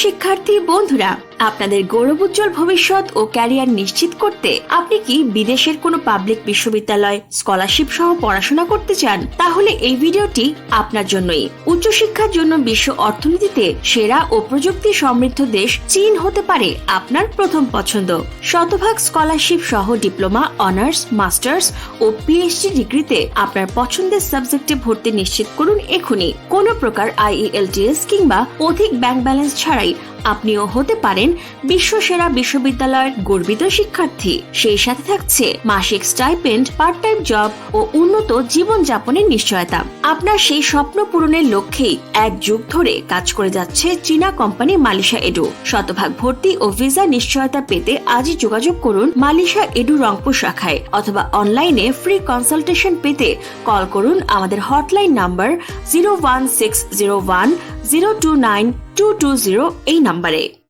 শিক্ষার্থী বন্ধুরা আপনাদের গৌরবোজ্জ্বল ভবিষ্যৎ ও ক্যারিয়ার নিশ্চিত করতে আপনি কি বিদেশের কোনো পাবলিক বিশ্ববিদ্যালয়, স্কলারশিপ সহ পড়াশোনা করতে চান? তাহলে এই ভিডিওটি আপনার জন্যই। উচ্চশিক্ষার জন্য বিশ্ব অর্থনীতিতে সেরা ও প্রযুক্তি সমৃদ্ধ দেশ চীন হতে পারে আপনার প্রথম পছন্দ। শতভাগ স্কলারশিপ সহ ডিপ্লোমা, অনার্স, মাস্টার্স ও পিএইচডি ডিগ্রিতে আপনার পছন্দের সাবজেক্টে ভর্তি নিশ্চিত করুন এখনই। কোনো প্রকার আইইএলটিএস কিংবা অধিক ব্যাংক ব্যালেন্স ছাড়াই আপনিও হতে পারেন বিশ্ব সেরা বিশ্ববিদ্যালয়ের গর্বিত শিক্ষার্থী। সেই সাথে থাকছে মাসিক স্টাইপেন্ড পার্ট টাইম জব ও উন্নত জীবনযাপনের নিশ্চয়তা। আপনার সেই স্বপ্ন পূরণের লক্ষ্যেই এক যুগ ধরে কাজ করে যাচ্ছে চীনা কোম্পানি মালিশা এডু। শতভাগ ভর্তি ও ভিসা নিশ্চয়তা পেতে আজই যোগাযোগ করুন মালিশা এডু রংপুর শাখায় অথবা অনলাইনে ফ্রি কনসালটেশন পেতে কল করুন আমাদের hotline number zero one six zero one zero two nine two two zero এই নাম্বারে